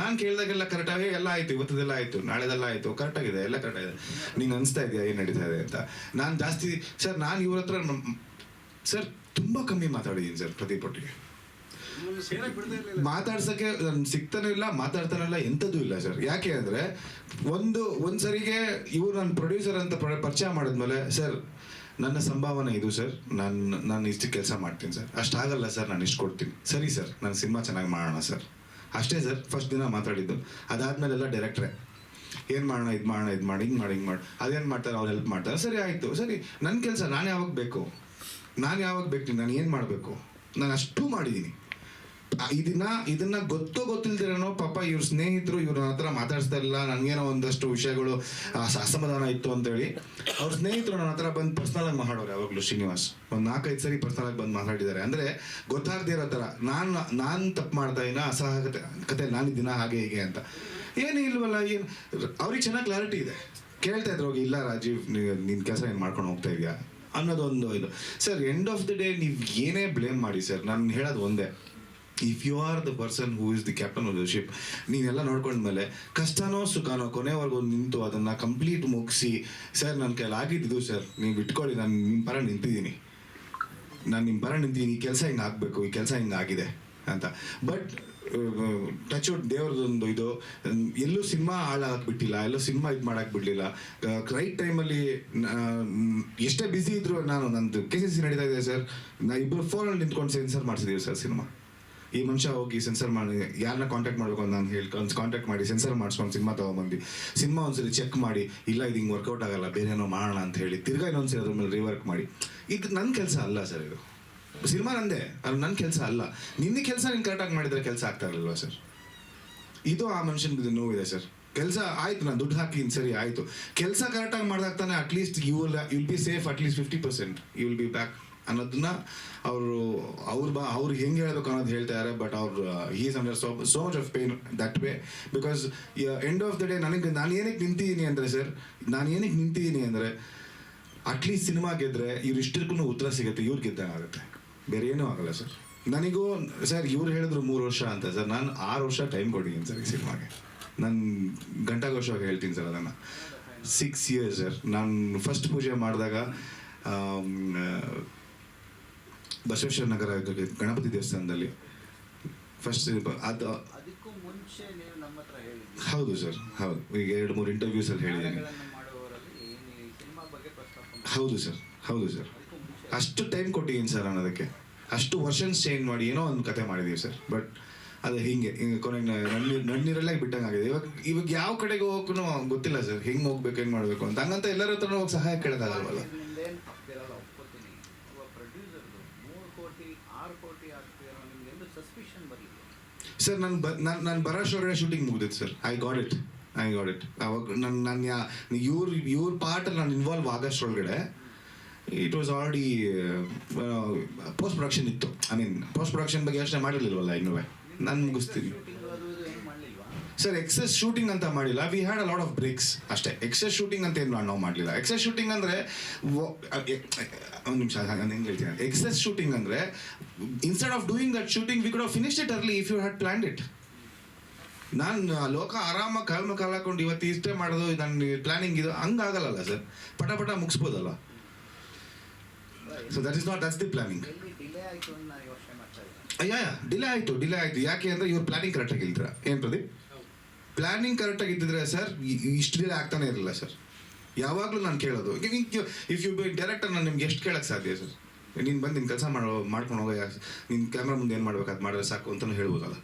ನಾನು ಕೇಳಿದಾಗೆಲ್ಲ ಕರೆಕ್ಟಾಗಿ ಎಲ್ಲ ಆಯ್ತು, ಇವತ್ತದೆಲ್ಲ ಆಯ್ತು, ನಾಳೆದೆಲ್ಲ ಆಯ್ತು ಕರೆಕ್ಟಾಗಿದೆ ಎಲ್ಲ ಕರೆಕ್ಟ್ ಆಗಿದೆ. ನಿಂಗೆ ಅನಿಸ್ತಾ ಇದೆಯಾ ಏನು ನಡೀತಾ ಇದೆ ಅಂತ? ನಾನು ಜಾಸ್ತಿ ಸರ್ ನಾನು ಇವ್ರ ಹತ್ರ ಸರ್ ತುಂಬ ಕಮ್ಮಿ ಮಾತಾಡಿದ್ದೀನಿ ಸರ್ ಪ್ರದೀಪ್ ಒಟ್ಟಿಗೆ. ಮಾತಾಡ್ಸಕ್ಕೆ ಸಿಗ್ತಾನೂ ಇಲ್ಲ, ಮಾತಾಡ್ತಾನೂ ಇಲ್ಲ, ಎಂಥದ್ದು ಇಲ್ಲ ಸರ್ ಯಾಕೆ ಅಂದ್ರೆ, ಒಂದು ಒಂದ್ಸರಿಗೆ ಇವ್ರು ನನ್ನ ಪ್ರೊಡ್ಯೂಸರ್ ಅಂತ ಪರಿಚಯ ಮಾಡಿದ್ಮೇಲೆ ಸರ್ ನನ್ನ ಸಂಭಾವನೆ ಇದು ಸರ್ ನಾನು ನಾನು ಇಷ್ಟು ಕೆಲಸ ಮಾಡ್ತೀನಿ ಸರ್ ಅಷ್ಟಾಗಲ್ಲ ಸರ್ ನಾನು ಇಷ್ಟು ಕೊಡ್ತೀನಿ. ಸರಿ ಸರ್ ನಾನು ಸಿನಿಮಾ ಚೆನ್ನಾಗಿ ಮಾಡೋಣ ಸರ್ ಅಷ್ಟೇ ಸರ್ ಫಸ್ಟ್ ದಿನ ಮಾತಾಡಿದ್ದು. ಅದಾದ್ಮೇಲೆಲ್ಲ ಡೈರೆಕ್ಟ್ರೆ ಏನು ಮಾಡೋಣ, ಇದು ಮಾಡೋಣ, ಇದು ಮಾಡಿ, ಹಿಂಗೆ ಮಾಡಿ ಹಿಂಗೆ ಮಾಡಿ. ಅದೇನು ಮಾಡ್ತಾರೆ, ಅವ್ರು ಹೆಲ್ಪ್ ಮಾಡ್ತಾರೆ. ಸರಿ, ಆಯಿತು. ಸರಿ ನನ್ನ ಕೆಲಸ ನಾನು ಯಾವಾಗ ಬೇಕು? ನಾನು ಯಾವಾಗ ಬೇಕು? ನಾನು ಏನು ಮಾಡಬೇಕು? ನಾನು ಅಷ್ಟು ಮಾಡಿದ್ದೀನಿ ಇದನ್ನ ಇದನ್ನ ಗೊತ್ತೋ ಗೊತ್ತಿಲ್ದಿರೋ ಪಾಪ ಇವ್ರ ಸ್ನೇಹಿತರು ಇವ್ರ ಹತ್ರ ಮಾತಾಡ್ಸ್ತಾ ಇಲ್ಲ ನನ್ಗೇನೋ ಒಂದಷ್ಟು ವಿಷಯಗಳು ಅಸಮಾಧಾನ ಇತ್ತು ಅಂತೇಳಿ ಅವ್ರ ಸ್ನೇಹಿತರು ನನ್ನ ಹತ್ರ ಬಂದು ಪರ್ಸನಲ್ ಆಗಿ ಮಾಡೋರು ಯಾವಾಗಲೂ ಶ್ರೀನಿವಾಸ್. ಒಂದು ನಾಲ್ಕೈದು ಸರಿ ಪರ್ಸನಲ್ ಆಗಿ ಬಂದು ಮಾತಾಡಿದ್ದಾರೆ. ಅಂದ್ರೆ ಗೊತ್ತಾಗದೇ ಇರೋ ಥರ, ನಾನು ನಾನು ತಪ್ಪು ಮಾಡ್ತಾ ಇನ್ನ ಅಸಹ ಕತೆ ದಿನ ಹಾಗೆ ಹೀಗೆ ಅಂತ. ಏನು ಇಲ್ವಲ್ಲ, ಏನು, ಅವ್ರಿಗೆ ಚೆನ್ನಾಗಿ ಕ್ಲಾರಿಟಿ ಇದೆ. ಕೇಳ್ತಾ ಇದ್ರು, ಹೋಗಿ, ಇಲ್ಲ ರಾಜೀವ್ ನಿನ್ನ ಕೆಲಸ ಏನು ಮಾಡ್ಕೊಂಡು ಹೋಗ್ತಾ ಇದೆಯಾ ಅನ್ನೋದೊಂದು ಇದು. Sir end of the day ನೀವು ಏನೇ ಬ್ಲೇಮ್ ಮಾಡಿ ಸರ್, ನಾನು ಹೇಳೋದು ಒಂದೇ. If you are the person who is the captain of the ship ನೀನೆಲ್ಲ ನೋಡ್ಕೊಂಡ್ಮೇಲೆ ಕಷ್ಟನೋ ಸುಖನೋ ಕೊನೆವರೆಗೂ ನಿಂತು ಅದನ್ನು ಕಂಪ್ಲೀಟ್ ಮುಗಿಸಿ, ಸರ್ ನನ್ನ ಕೈಲಿ ಆಗಿದ್ದು ಸರ್, ನೀವು ಬಿಟ್ಕೊಳ್ಳಿ ನಾನು ನಿಮ್ಮ ಪರ ನಿಂತಿದ್ದೀನಿ. ನಾನು ನಿಮ್ಮ ಪರ ನಿಂತಿದ್ದೀನಿ, ಈ ಕೆಲಸ ಹಿಂಗೆ ಆಗಬೇಕು, ಈ ಕೆಲಸ ಹಿಂಗೆ ಆಗಿದೆ ಅಂತ. ಬಟ್ ಟಚ್ ವುಡ್ ದೇವ್ರದೊಂದು ಇದು, ಎಲ್ಲೂ ಸಿನಿಮಾ ಹಾಳಾಗಕ್ಕೆ ಬಿಟ್ಟಿಲ್ಲ ಎಲ್ಲೂ ಸಿನಿಮಾ ಇದು ಮಾಡಕ್ಕೆ ಬಿಡಲಿಲ್ಲ ರೈಟ್ ಟೈಮಲ್ಲಿ ಎಷ್ಟೇ ಬ್ಯುಸಿ ಇದ್ರು ನಾನು ನಂದು ಕೆ ಸಿ ಸಿ ನಡೀತಾ ಇದೆ ಸರ್ ನಾ ಇಬ್ಬರು ಫೋನಲ್ಲಿ ನಿಂತ್ಕೊಂಡು ಸೆನ್ಸರ್ ಮಾಡಿಸಿದೀವಿ ಸರ್ ಸಿನಿಮಾ. ಈ ಮನುಷ್ಯ ಹೋಗಿ ಸೆನ್ಸರ್ ಮಾಡಿ, ಯಾರನ್ನ ಕಾಂಟ್ಯಾಕ್ಟ್ ಮಾಡ್ಬೇಕು ಅಂತ ನಾನು ಹೇಳಿ ಕಾಂಟ್ಯಾಕ್ಟ್ ಮಾಡಿ ಸೆನ್ಸರ್ ಮಾಡಿಸ್ಕೊಂಡು ಸಿನಿಮಾ ತೊಗೊಂಬಂದು, ಸಿನಿಮಾ ಒಂದ್ಸರಿ ಚೆಕ್ ಮಾಡಿ, ಇಲ್ಲ ಇದು ಹಿಂಗೆ ವರ್ಕೌಟ್ ಆಗಲ್ಲ, ಬೇರೆ ಏನೋ ಮಾಡೋಣ ಅಂತ ಹೇಳಿ ತಿರ್ಗಾ ಇನ್ನೊಂದ್ಸರಿ ಅದ್ರ ಮೇಲೆ ರಿವರ್ಕ್ ಮಾಡಿ. ಇದು ನನ್ನ ಕೆಲಸ ಅಲ್ಲ ಸರ್ ಇದು. ಸಿನಿಮಾ ನಂದೇ, ಅದು ನನ್ನ ಕೆಲಸ ಅಲ್ಲ. ನಿನ್ನೆ ಕೆಲಸ ನೀನು ಕರೆಕ್ಟಾಗಿ ಮಾಡಿದ್ರೆ ಕೆಲಸ ಆಗ್ತಾ ಸರ್ ಇದು ಆ ಮನುಷ್ಯನಿಗೆ ನೋವಿದೆ ಸರ್ ಕೆಲಸ ಆಯ್ತು, ನಾನು ದುಡ್ಡು ಹಾಕಿ ಸರಿ ಆಯಿತು. ಕೆಲಸ ಕರೆಕ್ಟಾಗಿ ಮಾಡಿದಾಗ ತಾನೆ at least you will will be safe at least fifty percent you will be back ಅನ್ನೋದನ್ನ ಅವರು, ಅವ್ರು ಬಾ ಅವ್ರಿಗೆ ಹೆಂಗೆ ಹೇಳಬೇಕು ಅನ್ನೋದು ಹೇಳ್ತಾರೆ ಬಟ್ ಅವ್ರು is under so so much of pain that way because end of the day ನನಗೆ, ನಾನು ಏನಕ್ಕೆ ನಿಂತಿದ್ದೀನಿ ಅಂದರೆ ಸರ್ ನಾನು ಏನಕ್ಕೆ ನಿಂತಿದ್ದೀನಿ ಅಂದರೆ ಅಟ್ಲೀಸ್ಟ್ ಸಿನಿಮಾ ಗೆದ್ರೆ ಇವ್ರು ಇಷ್ಟಕ್ಕೂ ಉತ್ತರ ಸಿಗುತ್ತೆ, ಇವ್ರು ಗೆದ್ದಂಗೆ ಆಗುತ್ತೆ. ಬೇರೆ ಏನೂ ಆಗಲ್ಲ ಸರ್ ನನಗೂ ಸರ್ ಇವ್ರು ಹೇಳಿದ್ರು ಮೂರು ವರ್ಷ ಅಂತ ಸರ್ ನಾನು ಆರು ವರ್ಷ ಟೈಮ್ ಕೊಟ್ಟಿದ್ದೀನಿ ಸರ್ ಈ ಸಿನಿಮಾಗೆ ನಾನು ಗಂಟಾಘೋಷವಾಗಿ ಹೇಳ್ತೀನಿ ಸರ್ ಅದನ್ನು. ಸಿಕ್ಸ್ ಇಯರ್ಸ್ ಸರ್ ನಾನು ಫಸ್ಟ್ ಪೂಜೆ ಮಾಡಿದಾಗ ಬಸವೇಶ್ವರ ನಗರ ಗಣಪತಿ ದೇವಸ್ಥಾನದಲ್ಲಿ ಫಸ್ಟ್ ಅದು ಹೌದು ಸರ್ ಹೌದು. ಈಗ ಎರಡು ಮೂರು ಇಂಟರ್ವ್ಯೂಸಲ್ಲಿ ಹೇಳಿದ್ದೀನಿ. ಬಗ್ಗೆ ಪ್ರಸ್ತಾಪ ಮಾಡಿ. ಹೌದು ಸರ್ ಹೌದು ಸರ್ ಅಷ್ಟು ಟೈಮ್ ಕೊಟ್ಟಿದ್ದೀನಿ ಸರ್ ನಾನು ಅದಕ್ಕೆ. ಅಷ್ಟು ವರ್ಷನ್ಸ್ ಚೇಂಜ್ ಮಾಡಿ ಏನೋ ಒಂದು ಕತೆ ಮಾಡಿದ್ದೀವಿ ಸರ್ ಬಟ್ ಅದು ಹಿಂಗೆ ಹಿಂಗೆ ಕೊನೆಗೆ ನಣ್ಣೀರು ನಣ್ಣೀರಲ್ಲೇ ಬಿಟ್ಟಂಗೆ ಆಗಿದೆ. ಇವಾಗ ಇವಾಗ ಯಾವ ಕಡೆಗೆ ಹೋಗೋಕ್ಕೂ ಗೊತ್ತಿಲ್ಲ ಸರ್ ಹೆಂಗೆ ಹೋಗ್ಬೇಕು ಹೆಂಗೆ ಮಾಡಬೇಕು ಅಂತ. ಹಂಗಂತ ಎಲ್ಲರ ಹತ್ರ ಹೋಗಿ ಸಹಾಯ ಕೇಳೋಕ್ಕಾಗಲ್ವಲ್ಲ? ಆಗ್ತಿರೋ ನಿಮ್ಗೆ ಸಸ್ಪಿಷನ್ ಬರಲಿಲ್ಲ ಸರ್ ನಾನು ಬ ನಾನು ನಾನು ಬರೋಷ್ಟೊಳಗಡೆ shooting ಮುಗಿದಿತ್ತು sir I got it I got it ಅವಾಗ ನನ್ನ ನನ್ನ ಯಾ ಇವ್ರ ಇವ್ರ ಪಾರ್ಟಲ್ಲಿ ನಾನು involve ಆಗೋಷ್ಟರೊಳಗಡೆ it was already post production ಇತ್ತು. ಐ ಮೀನ್ ಪೋಸ್ಟ್ ಪ್ರೊಡಕ್ಷನ್ ಬಗ್ಗೆ ಯೋಚನೆ ಮಾಡಿರಲಿಲ್ವಲ್ಲ ಇನ್ನೂ ನಾನು ಮುಗಿಸ್ತೀನಿ ಶೂಟಿಂಗ್ ಅದು ಇದು ಏನು ಮಾಡಲಿಲ್ವಾ ಸರ್ ಎಕ್ಸೆಸ್ ಶೂಟಿಂಗ್ ಅಂತ ಮಾಡಿಲ್ಲ. We had a lot of breaks ಅಷ್ಟೇ. ಎಕ್ಸೆಸ್ ಶೂಟಿಂಗ್ ಅಂತ ಏನು ನಾವು ಮಾಡಲಿಲ್ಲ. ಎಕ್ಸೆಸ್ ಶೂಟಿಂಗ್ ಅಂದರೆ ಒಂದು ನಿಮಿಷ ನಾನು ಹೆಂಗೆ ಹೇಳ್ತೀನಿ. ಎಕ್ಸೆಸ್ ಶೂಟಿಂಗ್ ಅಂದರೆ instead of doing that shooting we could of finish it early if you had planned it ನಾನು ಲೋಕ ಆರಾಮಾಗಿ ಕಾಲ್ಮ ಕಾಲ ಹಾಕೊಂಡು ಇವತ್ತು ಇಷ್ಟೇ ಮಾಡೋದು ನನ್ನ ಪ್ಲಾನಿಂಗ್ ಇದು ಹಂಗಾಗಲ್ಲ ಸರ್ ಪಟ ಪಟ ಮುಗಿಸ್ಬೋದಲ್ಲ. So that is not that's the planning ಅಯ್ಯ ಡಿಲೇ ಆಯಿತು ಡಿಲೇ ಆಯಿತು ಯಾಕೆ ಅಂದರೆ ಇವ್ರು ಪ್ಲಾನಿಂಗ್ ಕರೆಕ್ಟಾಗಿ ಇಲ್ದ್ರ ಏನು ಪ್ರದೀಪ್? ಪ್ಲಾನಿಂಗ್ ಕರೆಕ್ಟಾಗಿ ಇದ್ದಿದ್ರೆ ಸರ್ ಇಷ್ಟು ಡಿಲೇ ಆಗ್ತಾನೆ ಇರಲಿಲ್ಲ ಸರ್ ಯಾವಾಗಲೂ ನಾನು ಕೇಳೋದು. ಇಫ್ ಯು ಬಿ ಡೈರೆಕ್ಟರ್ ನಾನು ನಿಮ್ಗೆ ಎಷ್ಟು ಕೇಳಕ್ಕೆ ಸಾಧ್ಯ ಸರ್ ನೀನು ಬಂದು ನಿನ್ನ ಕೆಲಸ ಮಾಡೋ, ಮಾಡ್ಕೊಂಡು ಹೋಗೋ ನಿನ್ನ ಕ್ಯಾಮ್ರಾ ಮುಂದೆ ಏನು ಮಾಡ್ಬೇಕು ಅದು ಮಾಡಿದ್ರೆ ಸಾಕು ಅಂತಲೂ ಹೇಳ್ಬೋದಲ್ಲ.